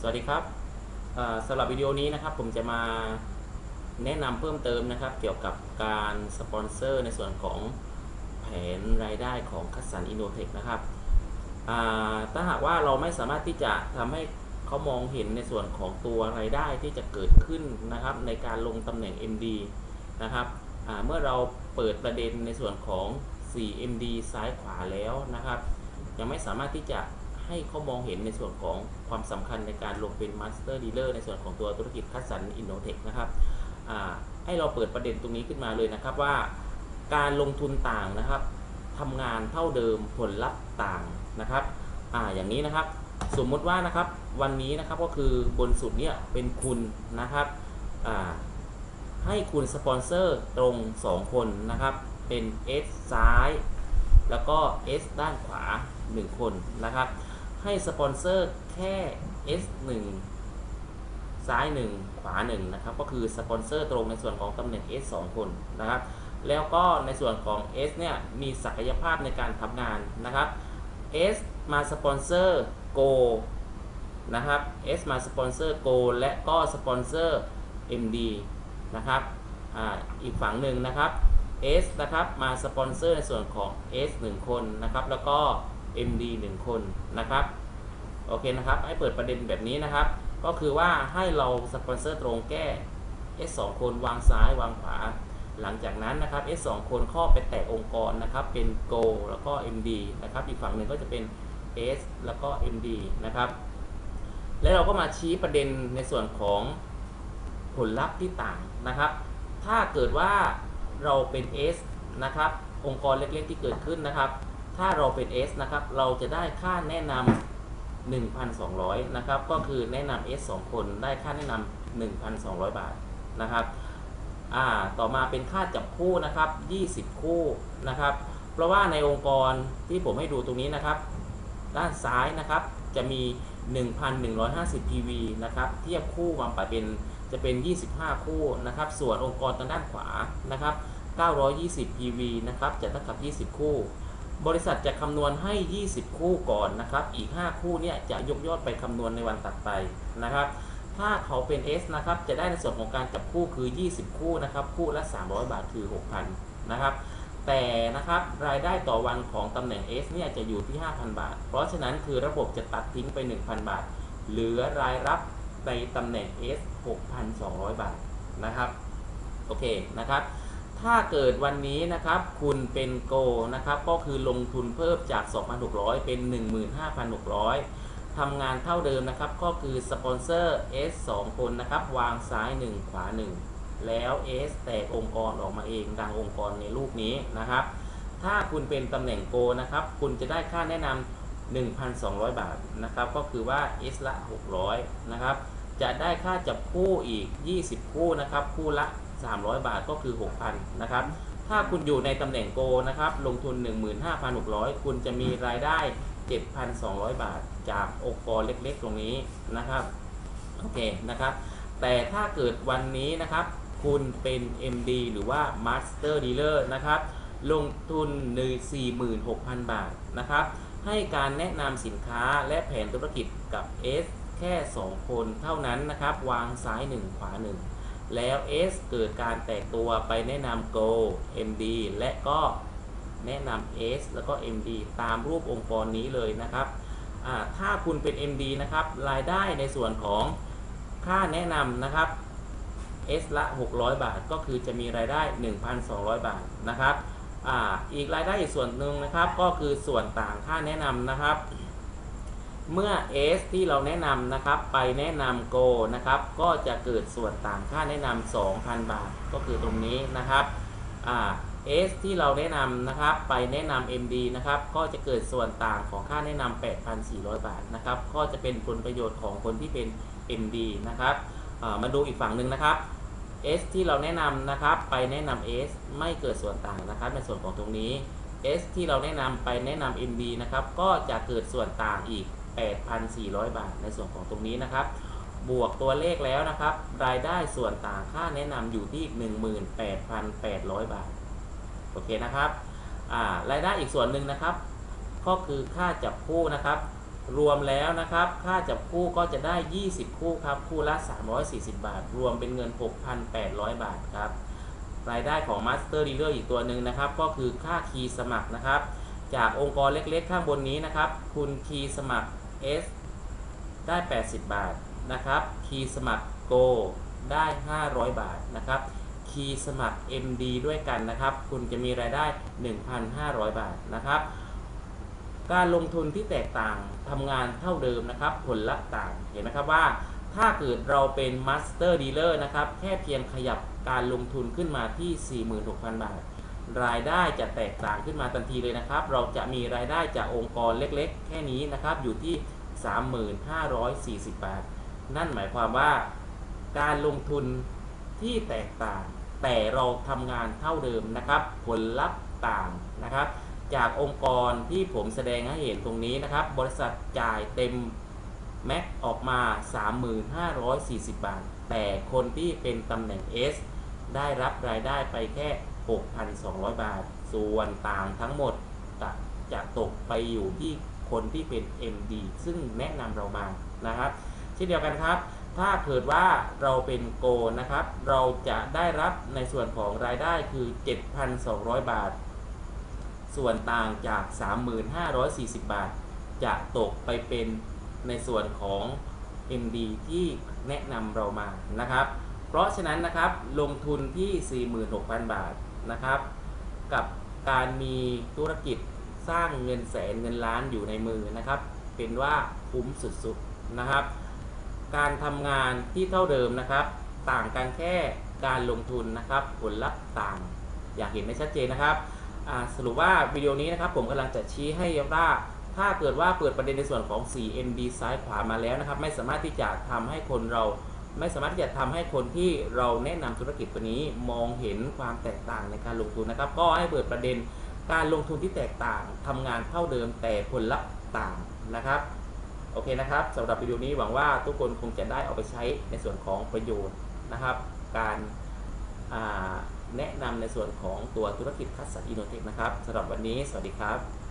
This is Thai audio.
สวัสดีครับสำหรับวิดีโอนี้นะครับผมจะมาแนะนำเพิ่มเติมนะครับ เกี่ยวกับการสปอนเซอร์ในส่วนของแผนรายได้ของคัสสันอินโนเทคนะครับถ้าหากว่าเราไม่สามารถที่จะทำให้เขามองเห็นในส่วนของตัวรายได้ที่จะเกิดขึ้นนะครับ ในการลงตำแหน่ง MD นะครับเมื่อเราเปิดประเด็นในส่วนของ 4MD ซ้ายขวาแล้วนะครับ ยังไม่สามารถที่จะ ให้เขามองเห็นในส่วนของความสำคัญในการลงเป็นมาสเตอร์ดีลเลอร์ในส่วนของตัวธุรกิจคัสสันอินโนเทคนะครับให้เราเปิดประเด็นตรงนี้ขึ้นมาเลยนะครับว่า การลงทุนต่างนะครับทำงานเท่าเดิมผลลัพธ์ต่างนะครับอ่าอย่างนี้นะครับ สมมติว่านะครับวันนี้นะครับก็คือบนสุดเนี่ยเป็นคุณนะครับอ่าให้คุณสปอนเซอร์ตรง 2 คนนะครับ เป็น S ซ้าย แล้วก็ S ด้านขวา 1 คนนะครับ ให้สปอนเซอร์แค่ S 1 ซ้าย 1 ขวา 1 นะครับ ก็คือสปอนเซอร์ตรงในส่วนของตำแหน่ง S 2 คนนะครับ แล้วก็ในส่วนของ S เนี่ย มีศักยภาพในการทำงานนะครับ S มาสปอนเซอร์ Go นะครับ S มาสปอนเซอร์ Go และก็สปอนเซอร์ MD นะครับออีกฝั่งหนึ่งนะครับ S นะครับ มาสปอนเซอร์ในส่วนของ S 1 คนนะครับ แล้วก็ MD 1 คนนะครับโอเคนะครับให้เปิดประเด็นแบบนี้นะครับ ก็คือว่าให้เราสปอนเซอร์ตรงแก้ S 2 คนวางซ้ายวางขวา หลังจากนั้นนะครับ S 2 คนข้อไปแตะองค์กรนะครับ เป็น Go แล้วก็ MD นะครับอีกฝั่งหนึ่งก็จะเป็น S แล้วก็ MD นะครับแล้วเราก็มาชี้ประเด็นในส่วนของผลลัพธ์ที่ต่างนะครับ ถ้าเกิดว่าเราเป็น S นะครับ องค์กรเล็กๆที่เกิดขึ้นนะครับ ถ้าเราเป็น S นะครับ เราจะได้ค่าแนะนำ1,200 นะครับ ก็คือแนะนำ S 2 คนได้ค่าแนะนำ1,200 บาทนะครับ อ่า ต่อมาเป็นค่าจับคู่นะครับ 20 คู่นะครับ เพราะว่าในองค์กรที่ผมให้ดูตรงนี้นะครับ ด้านซ้ายนะครับ จะมี 1,150 PV นะครับ เทียบคู่วางไปเป็น จะเป็น 25 คู่นะครับ ส่วนองค์กรทางด้านขวานะครับ 920 PV นะครับ จะเท่ากับ 20 คู่ บริษัทจะคำนวณให้ 20 คู่ก่อนนะครับ อีก 5 คู่เนี่ยจะยกยอดไปคำนวณในวันตัดไปนะครับ ถ้าเขาเป็น S นะครับ จะได้ในส่วนของการจับคู่คือ 20 คู่นะครับ คู่ละ 300 บาทคือ 6,000 นะครับ แต่นะครับรายได้ต่อวันของตำแหน่ง S เนี่ยจะอยู่ที่ 5,000 บาท เพราะฉะนั้นคือระบบจะตัดทิ้งไป 1,000 บาท เหลือรายรับในตำแหน่ง S 6,200 บาทนะครับ โอเคนะครับ ถ้าเกิดวันนี้นะครับคุณเป็นโกนะครับก็คือลงทุนเพิ่มจาก 2,600 เป็น 15,600 ทำงานเท่าเดิมนะครับก็คือสปอนเซอร์ S 2 คนนะครับวางซ้าย 1 ขวา 1 แล้ว S แตกองค์กรออกมาเองดังองค์กรในรูปนี้นะครับ ถ้าคุณเป็นตำแหน่งโกนะครับคุณจะได้ค่าแนะนำ 1,200 บาทนะครับก็คือว่า S ละ 600 นะครับจะได้ค่าจับคู่อีก 20 คู่นะครับคู่ละ 300 บาทก็คือ 6,000นะครับ ถ้าคุณอยู่ในตำแหน่งโกนะครับ ลงทุน 15,600 คุณจะมีรายได้ 7,200 บาทจากองค์กรเล็กๆ ตรงนี้นะครับ โอเคนะครับ แต่ถ้าเกิดวันนี้นะครับ คุณเป็น MD หรือว่า Master Dealer นะครับ ลงทุนใน46,000 บาทนะครับ ให้การแนะนำสินค้าและแผนธุรกิจกับ S แค่ 2 คนเท่านั้นนะครับ วางซ้าย 1 ขวา 1 แล้ว S เกิดการแตกตัวไปแนะนำ Go MD และก็แนะนำ S แล้วก็ MD ตามรูปองค์กรนี้เลยนะครับ ถ้าคุณเป็น MD นะครับ รายได้ในส่วนของค่าแนะนำนะครับ S ละ 600 บาท ก็คือจะมีรายได้ 1,200 บาทนะครับออีกรายได้อีกส่วนหนึ่งนะครับ ก็คือส่วนต่างค่าแนะนำนะครับ เมื่อ S ที่เราแนะนำนะครับ ไปแนะนำ Go นะครับ ก็จะเกิดส่วนต่างค่าแนะนำ2,000 บาท ก็คือตรงนี้นะครับอ่า S ที่เราแนะนำนะครับ ไปแนะนำ MD นะครับ ก็จะเกิดส่วนต่างของค่าแนะนำ8,400 บาทนะครับ ก็จะเป็นผลประโยชน์ของคนที่เป็น MD นะครับอ่ามาดูอีกฝั่งหนึ่งนะครับ S ที่เราแนะนำนะครับ ไปแนะนำ S ไม่เกิดส่วนต่างนะครับ ในส่วนของตรงนี้ S ที่เราแนะนำไปแนะนำ MD นะครับ ก็จะเกิดส่วนต่างอีก8,400 บาท ในส่วนของตรงนี้นะครับ บวกตัวเลขแล้วนะครับ รายได้ส่วนต่างค่าแนะนำอยู่ที่ 18,800 บาท โอเคนะครับรายได้อีกส่วนหนึ่งนะครับ ก็คือค่าจับคู่นะครับ รวมแล้วนะครับ ค่าจับคู่ก็จะได้ 20 คู่ครับ คู่ละ 340 บาท รวมเป็นเงิน 6,800 บาทครับ รายได้ของ Master Dealer อีกตัวหนึ่งนะครับ ก็คือค่าคีย์สมัครนะครับ จากองค์กรเล็กๆ ข้างบนนี้นะครับ คุณคีย์สมัคร S ได้ 80 บาทนะครับ คีย์สมัคร Go ได้ 500 บาทนะครับคีย์สมัคร MD ด้วยกันนะครับ คุณจะมีรายได้ 1,500 บาทนะครับ การลงทุนที่แตกต่างทำงานเท่าเดิมนะครับ ผลลัพธ์ต่างเห็นไหมครับว่าถ้าเกิดเราเป็น Master Dealer นะครับ แค่เพียงขยับการลงทุนขึ้นมาที่ 46,000 บาท รายได้จะแตกต่างขึ้นมาทันทีเลยนะครับ เราจะมีรายได้จากองค์กรเล็กๆ แค่นี้นะครับ อยู่ที่ 3540 บาท นั่นหมายความว่าการลงทุนที่แตกต่าง แต่เราทำงานเท่าเดิมนะครับ ผลลัพธ์ต่างนะครับ จากองค์กรที่ผมแสดงให้เห็นตรงนี้นะครับ บริษัทจ่ายเต็มแม็กออกมา 3540 บาท แต่คนที่เป็นตำแหน่ง S ได้รับรายได้ไปแค่ 6,200 บาท ส่วนต่างทั้งหมดจะจะตกไปอยู่ที่คนที่เป็น MD ซึ่งแนะนำเรามานะครับเช่นเดียวกันครับ ถ้าเกิดว่าเราเป็นโกนะครับ เราจะได้รับในส่วนของรายได้คือ 7,200 บาท ส่วนต่างจาก 3,540 บาท จะตกไปเป็นในส่วนของ MD ที่แนะนำเรามานะครับ เพราะฉะนั้นนะครับลงทุนที่ 46,000 บาทนะครับ กับการมีธุรกิจสร้างเงินแสนเงินล้านอยู่ในมือนะครับ เป็นว่าคุ้มสุดๆนะครับ การทำงานที่เท่าเดิมนะครับ ต่างกันแค่การลงทุนนะครับ ผลลัพธ์ต่าง อยากเห็นได้ชัดเจนนะครับสรุปว่าวิดีโอนี้นะครับผมกำลังจะชี้ให้ว่าถ้าเกิดว่าเปิดประเด็นในส่วนของ 4MD ซ้ายขวามาแล้วนะครับ ไม่สามารถที่จะทำให้คนเรา ไม่สามารถที่จะทำให้คนที่เราแนะนำธุรกิจตัวนี้มองเห็นความแตกต่างในการลงทุนนะครับ ก็ให้เปิดประเด็นการลงทุนที่แตกต่างทำงานเท่าเดิมแต่ผลลัพธ์ต่างนะครับโอเคนะครับสำหรับวิดีโอนี้หวังว่าทุกคนคงจะได้เอาไปใช้ในส่วนของประโยชน์นะครับ การแนะนำในส่วนของตัวธุรกิจคัสสันอินโนเทคนะครับสำหรับวันนี้ สวัสดีครับ